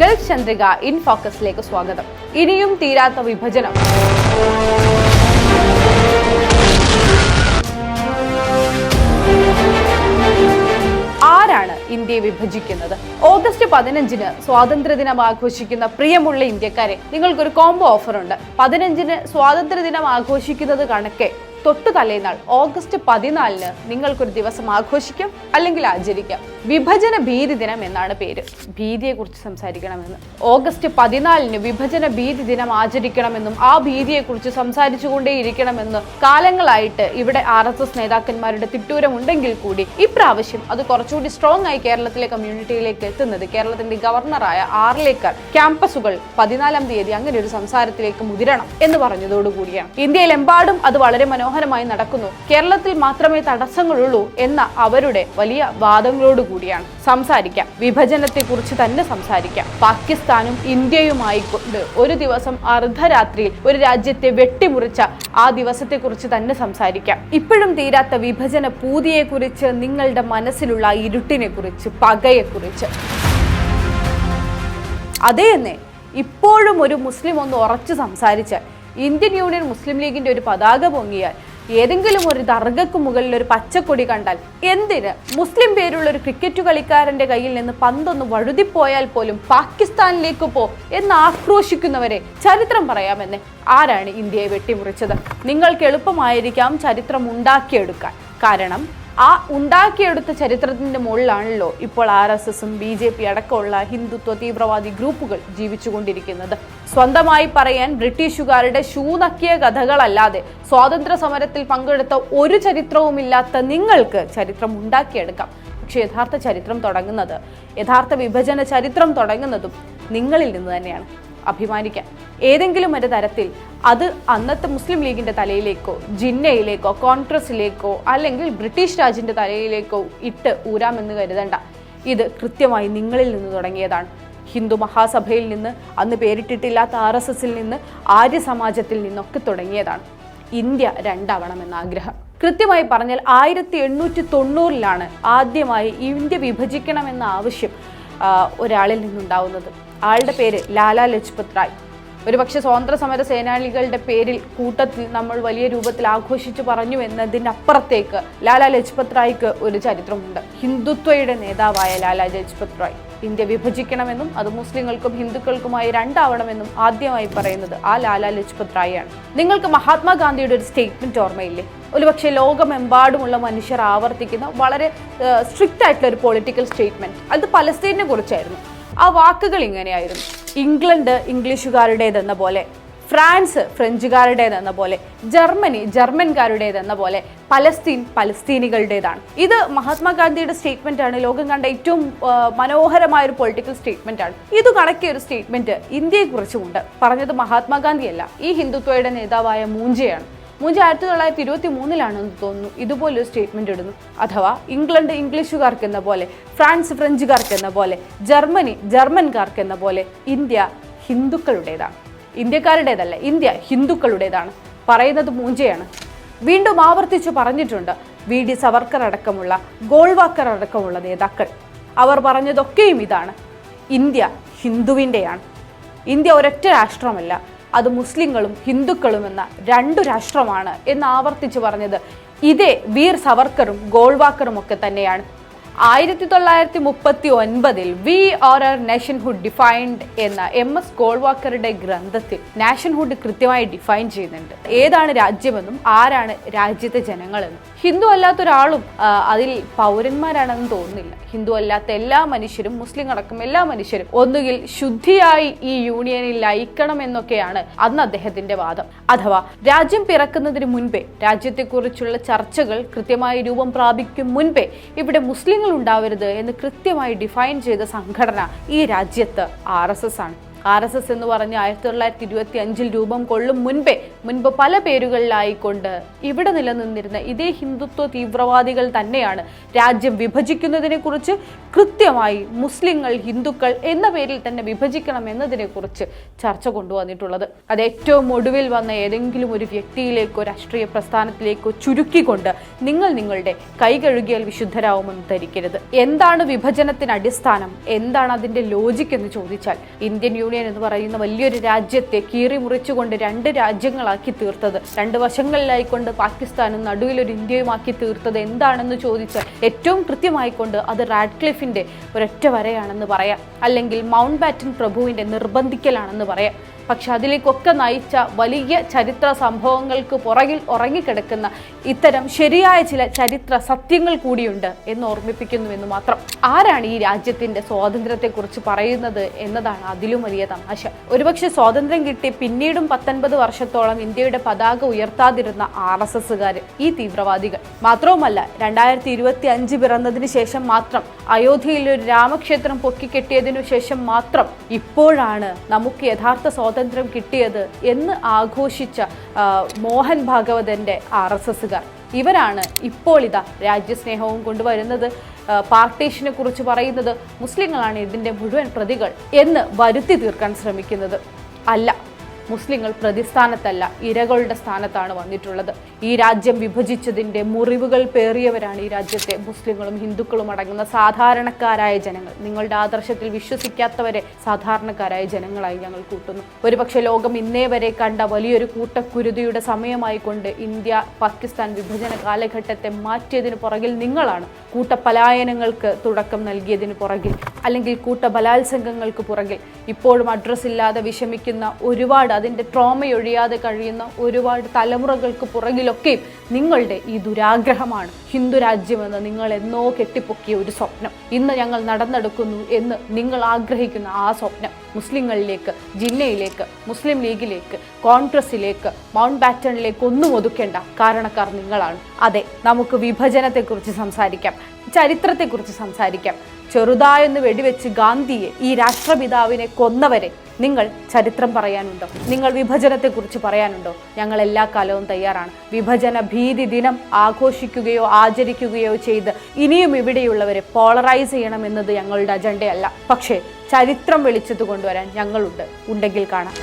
Gulf Chandrika in ഫോക്കസിലേക്ക് സ്വാഗതം. ഇനിയും തീരാത്ത വിഭജനം. ആരാണ് ഇന്ത്യയെ വിഭജിക്കുന്നത്? ഓഗസ്റ്റ് പതിനഞ്ചിന് സ്വാതന്ത്ര്യദിനം ആഘോഷിക്കുന്ന പ്രിയമുള്ള ഇന്ത്യക്കാരെ നിങ്ങൾക്കൊരു കോംബോ ഓഫർ ഉണ്ട്. പതിനഞ്ചിന് സ്വാതന്ത്ര്യദിനം ആഘോഷിക്കുന്നത് കണക്കെ. തൊട്ടു തലേന്നാൾ ഓഗസ്റ്റ് പതിനാലിന് നിങ്ങൾക്കൊരു ദിവസം ആഘോഷിക്കാം അല്ലെങ്കിൽ ആചരിക്കാം. വിഭജന ഭീതി ദിനം എന്നാണ് പേര്. ഭീതിയെക്കുറിച്ച് സംസാരിക്കണമെന്ന്. ഓഗസ്റ്റ് പതിനാലിന് വിഭജന ഭീതി ദിനം ആചരിക്കണമെന്നും ആ ഭീതിയെക്കുറിച്ച് സംസാരിച്ചുകൊണ്ടേയിരിക്കണമെന്ന് കാലങ്ങളായിട്ട് ഇവിടെ ആർ എസ് എസ് നേതാക്കന്മാരുടെ തിട്ടൂരമുണ്ടെങ്കിൽ കൂടി ഇപ്രാവശ്യം അത് കുറച്ചുകൂടി സ്ട്രോങ് ആയി കേരളത്തിലെ കമ്മ്യൂണിറ്റിയിലേക്ക് എത്തുന്നത് കേരളത്തിന്റെ ഗവർണറായ ആർലേക്കർ ക്യാമ്പസുകൾ പതിനാലാം തീയതി അങ്ങനെ ഒരു സംസാരത്തിലേക്ക് മുതിരണം എന്ന് പറഞ്ഞതോടുകൂടിയാണ്. ഇന്ത്യയിലെമ്പാടും അത് വളരെ മനോഹരമായി നടക്കുന്നു. കേരളത്തിൽ മാത്രമേ തടസ്സങ്ങളുള്ളൂ എന്ന അവരുടെ വലിയ വാദങ്ങളോട് കൂടിയാണ് സംസാരിക്കാം. വിഭജനത്തെ കുറിച്ച് തന്നെ സംസാരിക്കാം. പാകിസ്ഥാനും ഇന്ത്യയുമായി കൊണ്ട് ഒരു ദിവസം അർദ്ധരാത്രിയിൽ ഒരു രാജ്യത്തെ വെട്ടിമുറിച്ച ആ ദിവസത്തെ കുറിച്ച് തന്നെ സംസാരിക്കാം. ഇപ്പോഴും തീരാത്ത വിഭജന പൂതിയെ കുറിച്ച് നിങ്ങളുടെ മനസ്സിലുള്ള ഇരുട്ടിനെക്കുറിച്ച് ഇരുട്ടിനെ കുറിച്ച് പകയെ കുറിച്ച് അതേ തന്നെ ഇപ്പോഴും ഒരു മുസ്ലിം ഒന്ന് ഉറച്ചു സംസാരിച്ചാൽ ഇന്ത്യൻ യൂണിയൻ മുസ്ലിം ലീഗിന്റെ ഒരു പതാക പൊങ്ങിയാൽ ഏതെങ്കിലും ഒരു ദർഗക്ക് മുകളിൽ ഒരു പച്ചക്കൊടി കണ്ടാൽ എന്തിന്? മുസ്ലിം പേരുള്ള ഒരു ക്രിക്കറ്റ് കളിക്കാരന്റെ കയ്യിൽ നിന്ന് പന്തൊന്ന് വഴുതിപ്പോയാൽ പോലും പാകിസ്ഥാനിലേക്ക് പോ എന്ന് ആക്രോശിക്കുന്നവരെ ചരിത്രം പറയാമെന്ന് ആരാണ് ഇന്ത്യയെ വെട്ടിമുറിച്ചത്? നിങ്ങൾക്ക് എളുപ്പമായിരിക്കാം ചരിത്രം ഉണ്ടാക്കിയെടുക്കാൻ. കാരണം ആ ഉണ്ടാക്കിയെടുത്ത ചരിത്രത്തിന്റെ മുകളിലാണല്ലോ ഇപ്പോൾ ആർ എസ് എസും ബി ജെ പി അടക്കമുള്ള ഹിന്ദുത്വ തീവ്രവാദി ഗ്രൂപ്പുകൾ ജീവിച്ചുകൊണ്ടിരിക്കുന്നത്. സ്വന്തമായി പറയാൻ ബ്രിട്ടീഷുകാരുടെ ഷൂനക്കിയ കഥകളല്ലാതെ സ്വാതന്ത്ര്യ സമരത്തിൽ പങ്കെടുത്ത ഒരു ചരിത്രവുമില്ലാത്ത നിങ്ങൾക്ക് ചരിത്രം ഉണ്ടാക്കിയെടുക്കാം. പക്ഷേ യഥാർത്ഥ ചരിത്രം തുടങ്ങുന്നത് യഥാർത്ഥ വിഭജന ചരിത്രം തുടങ്ങുന്നതും നിങ്ങളിൽ നിന്ന് തന്നെയാണ്. അഭിമാനിക്കാൻ ഏതെങ്കിലും ഒരു തരത്തിൽ അത് അന്നത്തെ മുസ്ലിം ലീഗിന്റെ തലയിലേക്കോ ജിന്നയിലേക്കോ കോൺഗ്രസിലേക്കോ അല്ലെങ്കിൽ ബ്രിട്ടീഷ് രാജിന്റെ തലയിലേക്കോ ഇട്ട് ഊരാമെന്ന് കരുതണ്ട. ഇത് കൃത്യമായി നിങ്ങളിൽ നിന്ന് തുടങ്ങിയതാണ്. ഹിന്ദു മഹാസഭയിൽ നിന്ന് അന്ന് പേരിട്ടിട്ടില്ലാത്ത ആർ എസ് എസിൽ നിന്ന് ആര്യ സമാജത്തിൽ നിന്നൊക്കെ തുടങ്ങിയതാണ്. ഇന്ത്യ രണ്ടാവണമെന്ന ആഗ്രഹം. കൃത്യമായി പറഞ്ഞാൽ ആയിരത്തി എണ്ണൂറ്റി തൊണ്ണൂറിലാണ് ആദ്യമായി ഇന്ത്യ വിഭജിക്കണമെന്ന ആവശ്യം ഒരാളിൽ നിന്നുണ്ടാവുന്നത്. ആളുടെ പേര് ലാലാ ലജ്പത് റായ്. ഒരുപക്ഷെ സ്വാതന്ത്ര്യ സമര സേനാനികളുടെ പേരിൽ കൂട്ടത്തിൽ നമ്മൾ വലിയ രൂപത്തിൽ ആഘോഷിച്ചു പറഞ്ഞു എന്നതിന്റെ അപ്പുറത്തേക്ക് ലാലാ ലജ്പത് റായ്ക്ക് ഒരു ചരിത്രമുണ്ട്. ഹിന്ദുത്വയുടെ നേതാവായ ലാലാ ലജ്പത് റായ്. ഇന്ത്യ വിഭജിക്കണമെന്നും അത് മുസ്ലിങ്ങൾക്കും ഹിന്ദുക്കൾക്കുമായി രണ്ടാവണമെന്നും ആദ്യമായി പറയുന്നത് ആ ലാലാ ലജ്പത് റായിയാണ് നിങ്ങൾക്ക് മഹാത്മാഗാന്ധിയുടെ ഒരു സ്റ്റേറ്റ്മെന്റ് ഓർമ്മയില്ലേ? ഒരുപക്ഷെ ലോകമെമ്പാടുമുള്ള മനുഷ്യർ ആവർത്തിക്കുന്ന വളരെ സ്ട്രിക്റ്റ് ആയിട്ടുള്ള ഒരു പൊളിറ്റിക്കൽ സ്റ്റേറ്റ്മെന്റ്. അത് പലസ്തീനെ കുറിച്ചായിരുന്നു. ആ വാക്കുകൾ ഇങ്ങനെയായിരുന്നു. ഇംഗ്ലണ്ട് ഇംഗ്ലീഷുകാരുടേതെന്ന പോലെ ഫ്രാൻസ് ഫ്രഞ്ചുകാരുടേതെന്ന പോലെ ജർമ്മനി ജർമ്മൻകാരുടേതെന്ന പോലെ പലസ്തീൻ പലസ്തീനികളുടേതാണ്. ഇത് മഹാത്മാഗാന്ധിയുടെ സ്റ്റേറ്റ്മെന്റ് ആണ് ലോകം കണ്ട ഏറ്റവും മനോഹരമായ ഒരു പൊളിറ്റിക്കൽ സ്റ്റേറ്റ്മെന്റ് ആണ് ഇത് കണക്കിയ ഒരു സ്റ്റേറ്റ്മെന്റ് ഇന്ത്യയെക്കുറിച്ചുമുണ്ട്. പറഞ്ഞത് മഹാത്മാഗാന്ധിയല്ല. ഈ ഹിന്ദുത്വയുടെ നേതാവായ മൂഞ്ചയാണ്. മൂഞ്ച ആയിരത്തി തൊള്ളായിരത്തി ഇരുപത്തി മൂന്നിലാണെന്ന് തോന്നുന്നു. ഇതുപോലൊരു സ്റ്റേറ്റ്മെന്റ് ഇടുന്നു. അഥവാ ഇംഗ്ലണ്ട് ഇംഗ്ലീഷുകാർക്ക് എന്ന പോലെ ഫ്രാൻസ് ഫ്രഞ്ചുകാർക്ക് എന്ന പോലെ ജർമ്മനി ജർമ്മൻകാർക്ക് എന്ന പോലെ ഇന്ത്യ ഹിന്ദുക്കളുടേതാണ്. ഇന്ത്യക്കാരുടേതല്ല ഇന്ത്യ ഹിന്ദുക്കളുടേതാണ്. പറയുന്നത് മൂഞ്ചയാണ്. വീണ്ടും ആവർത്തിച്ചു പറഞ്ഞിട്ടുണ്ട്. വി. ഡി. സവർക്കർ അടക്കമുള്ള ഗോൾവാക്കർ അടക്കമുള്ള നേതാക്കൾ. അവർ പറഞ്ഞതൊക്കെയും ഇതാണ്. ഇന്ത്യ ഹിന്ദുവിന്റെയാണ്. ഇന്ത്യ ഒരൊറ്റ രാഷ്ട്രമല്ല. അത് മുസ്ലിങ്ങളും ഹിന്ദുക്കളും എന്ന രണ്ടു രാഷ്ട്രമാണ് എന്ന് ആവർത്തിച്ചു പറഞ്ഞത്. ഇതേ വീർ സവർക്കറും ഗോൾവാക്കറും ഒക്കെ തന്നെയാണ്. ആയിരത്തി തൊള്ളായിരത്തി മുപ്പത്തി ഒൻപതിൽ we or our nationhood defined എന്ന എം എസ് കോൾവാക്കറുടെ ഗ്രന്ഥത്തിൽ നാഷൻഹുഡ് കൃത്യമായി ഡിഫൈൻ ചെയ്യുന്നുണ്ട്. ഏതാണ് രാജ്യമെന്നും ആരാണ് രാജ്യത്തെ ജനങ്ങളെന്നും. ഹിന്ദു അല്ലാത്ത ഒരാളും അതിൽ പൗരന്മാരാണെന്ന് തോന്നുന്നില്ല. ഹിന്ദു അല്ലാത്ത എല്ലാ മനുഷ്യരും മുസ്ലിം അടക്കം എല്ലാ മനുഷ്യരും ഒന്നുകിൽ ശുദ്ധിയായി ഈ യൂണിയനിൽ ലയിക്കണം എന്നൊക്കെയാണ് അന്ന് അദ്ദേഹത്തിന്റെ വാദം. അഥവാ രാജ്യം പിറക്കുന്നതിന് മുൻപേ രാജ്യത്തെക്കുറിച്ചുള്ള ചർച്ചകൾ കൃത്യമായി രൂപം പ്രാപിക്കും മുൻപേ ഇവിടെ മുസ്ലിങ്ങൾ ഉണ്ടാവരുത് എന്ന് കൃത്യമായി ഡിഫൈൻ ചെയ്ത സംഘടന ഈ രാജ്യത്ത് ആർ ആണ്. ആർ എസ് എസ് എന്ന് പറഞ്ഞ് ആയിരത്തി തൊള്ളായിരത്തി ഇരുപത്തി അഞ്ചിൽ രൂപം കൊള്ളും മുൻപേ മുൻപ് പല പേരുകളിലായിക്കൊണ്ട് ഇവിടെ നിലനിന്നിരുന്ന ഇതേ ഹിന്ദുത്വ തീവ്രവാദികൾ തന്നെയാണ്. രാജ്യം വിഭജിക്കുന്നതിനെ കുറിച്ച് കൃത്യമായി മുസ്ലിങ്ങൾ ഹിന്ദുക്കൾ എന്ന പേരിൽ തന്നെ വിഭജിക്കണം എന്നതിനെ കുറിച്ച് ചർച്ച കൊണ്ടുവന്നിട്ടുള്ളത്. അത് ഏറ്റവും ഒടുവിൽ വന്ന ഏതെങ്കിലും ഒരു വ്യക്തിയിലേക്കോ രാഷ്ട്രീയ പ്രസ്ഥാനത്തിലേക്കോ ചുരുക്കിക്കൊണ്ട് നിങ്ങൾ നിങ്ങളുടെ കൈ കഴുകിയാൽ വിശുദ്ധരാവുമെന്ന് ധരിക്കരുത്. എന്താണ് വിഭജനത്തിന് അടിസ്ഥാനം എന്താണ് അതിന്റെ ലോജിക് എന്ന് ചോദിച്ചാൽ ഇന്ത്യൻ യൂണിയൻ എന്ന് പറയുന്ന വലിയൊരു രാജ്യത്തെ കീറി മുറിച്ചുകൊണ്ട് രണ്ട് രാജ്യങ്ങളാക്കി തീർത്തത്. രണ്ട് വശങ്ങളിലായിക്കൊണ്ട് പാകിസ്ഥാനും നടുവിലൊരു ഇന്ത്യയുമാക്കി തീർത്തത് എന്താണെന്ന് ചോദിച്ചാൽ ഏറ്റവും കൃത്യമായിക്കൊണ്ട് അത് റാഡ്ക്ലിഫിന്റെ ഒരൊറ്റ വരയാണെന്ന് പറയാം. അല്ലെങ്കിൽ മൗണ്ട് ബാറ്റൻ പ്രഭുവിന്റെ നിർബന്ധിക്കലാണെന്ന് പറയാം. പക്ഷെ അതിലേക്കൊക്കെ നയിച്ച വലിയ ചരിത്ര സംഭവങ്ങൾക്ക് പുറകിൽ ഉറങ്ങിക്കിടക്കുന്ന ഇത്തരം ശരിയായ ചില ചരിത്ര സത്യങ്ങൾ കൂടിയുണ്ട് എന്ന് ഓർമ്മിപ്പിക്കുന്നുവെന്ന് മാത്രം. ആരാണ് ഈ രാജ്യത്തിന്റെ സ്വാതന്ത്ര്യത്തെക്കുറിച്ച് പറയുന്നത് എന്നതാണ് അതിലും വലിയ തമാശ. ഒരുപക്ഷെ സ്വാതന്ത്ര്യം കിട്ടി പിന്നീടും പത്തൊൻപത് വർഷത്തോളം ഇന്ത്യയുടെ പതാക ഉയർത്താതിരുന്ന ആർ എസ് എസുകാർ ഈ തീവ്രവാദികൾ. മാത്രവുമല്ല രണ്ടായിരത്തി ഇരുപത്തി അഞ്ച് പിറന്നതിന് ശേഷം മാത്രം അയോധ്യയിൽ ഒരു രാമക്ഷേത്രം പൊക്കിക്കെട്ടിയതിനു ശേഷം മാത്രം ഇപ്പോഴാണ് നമുക്ക് യഥാർത്ഥ സ്വാതന്ത്ര്യം കിട്ടിയത് എന്ന് ആഘോഷിച്ച മോഹൻ ഭാഗവതന്റെ ആർ എസ് എസുകാർ ഇവരാണ് ഇപ്പോൾ ഇതാ രാജ്യസ്നേഹവും കൊണ്ടുവരുന്നത്. പാർട്ടീഷനെ കുറിച്ച് പറയുന്നത് മുസ്ലിങ്ങളാണ് ഇതിന്റെ മുഴുവൻ പ്രതികൾ എന്ന് വരുത്തി തീർക്കാൻ ശ്രമിക്കുന്നത്. അല്ല മുസ്ലിങ്ങൾ പ്രതിസ്ഥാനത്തല്ല ഇരകളുടെ സ്ഥാനത്താണ് വന്നിട്ടുള്ളത്. ഈ രാജ്യം വിഭജിച്ചതിന്റെ മുറിവുകൾ പേറിയവരാണ് ഈ രാജ്യത്തെ മുസ്ലിങ്ങളും ഹിന്ദുക്കളും അടങ്ങുന്ന സാധാരണക്കാരായ ജനങ്ങൾ. നിങ്ങളുടെ ആദർശത്തിൽ വിശ്വസിക്കാത്തവരെ സാധാരണക്കാരായ ജനങ്ങളായി ഞങ്ങൾ കൂട്ടുന്നു. ഒരുപക്ഷെ ലോകം ഇന്നേ വരെ കണ്ട വലിയൊരു കൂട്ടക്കുരുതിയുടെ സമയമായിക്കൊണ്ട് ഇന്ത്യ പാകിസ്ഥാൻ വിഭജന കാലഘട്ടത്തെ മാറ്റിയതിന് പുറകിൽ നിങ്ങളാണ്. കൂട്ടപലായനങ്ങൾക്ക് തുടക്കം നൽകിയതിന് പുറകിൽ അല്ലെങ്കിൽ കൂട്ടബലാത്സംഗങ്ങൾക്ക് പുറകിൽ. ഇപ്പോഴും അഡ്രസ് ഇല്ലാതെ വിഷമിക്കുന്ന ഒരുപാട് അതിന്റെ ട്രോമയൊഴിയാതെ കഴിയുന്ന ഒരുപാട് തലമുറകൾക്ക് പുറകിലൊക്കെയും നിങ്ങളുടെ ഈ ദുരാഗ്രഹമാണ്. ഹിന്ദു രാജ്യമെന്ന് നിങ്ങൾ എന്നോ കെട്ടിപ്പൊക്കിയ ഒരു സ്വപ്നം. ഇന്ന് ഞങ്ങൾ നടന്നെടുക്കുന്നു എന്ന് നിങ്ങൾ ആഗ്രഹിക്കുന്ന ആ സ്വപ്നം. മുസ്ലിങ്ങളിലേക്ക് ജിന്നയിലേക്ക് മുസ്ലിം ലീഗിലേക്ക് കോൺഗ്രസിലേക്ക് മൗണ്ട് ബാറ്റണിലേക്ക് ഒന്നും ഒതുക്കേണ്ട കാരണക്കാർ നിങ്ങളാണ്. അതെ നമുക്ക് വിഭജനത്തെക്കുറിച്ച് സംസാരിക്കാം ചരിത്രത്തെക്കുറിച്ച് സംസാരിക്കാം. ചെറുതായെന്ന് വെടിവെച്ച് ഗാന്ധിയെ ഈ രാഷ്ട്രപിതാവിനെ കൊന്നവരെ നിങ്ങൾ ചരിത്രം പറയാനുണ്ടോ? നിങ്ങൾ വിഭജനത്തെക്കുറിച്ച് പറയാനുണ്ടോ? ഞങ്ങൾ എല്ലാ കാലവും തയ്യാറാണ്. വിഭജന ഭീതി ദിനം ആഘോഷിക്കുകയോ ആചരിക്കുകയോ ചെയ്ത് ഇനിയും ഇവിടെയുള്ളവരെ പോളറൈസ് ചെയ്യണമെന്നത് ഞങ്ങളുടെ അജണ്ടയല്ല. പക്ഷേ ചരിത്രം വെളിച്ചത്ത് കൊണ്ടുവരാൻ ഞങ്ങളുണ്ട്. ഉണ്ടെങ്കിൽ കാണാം.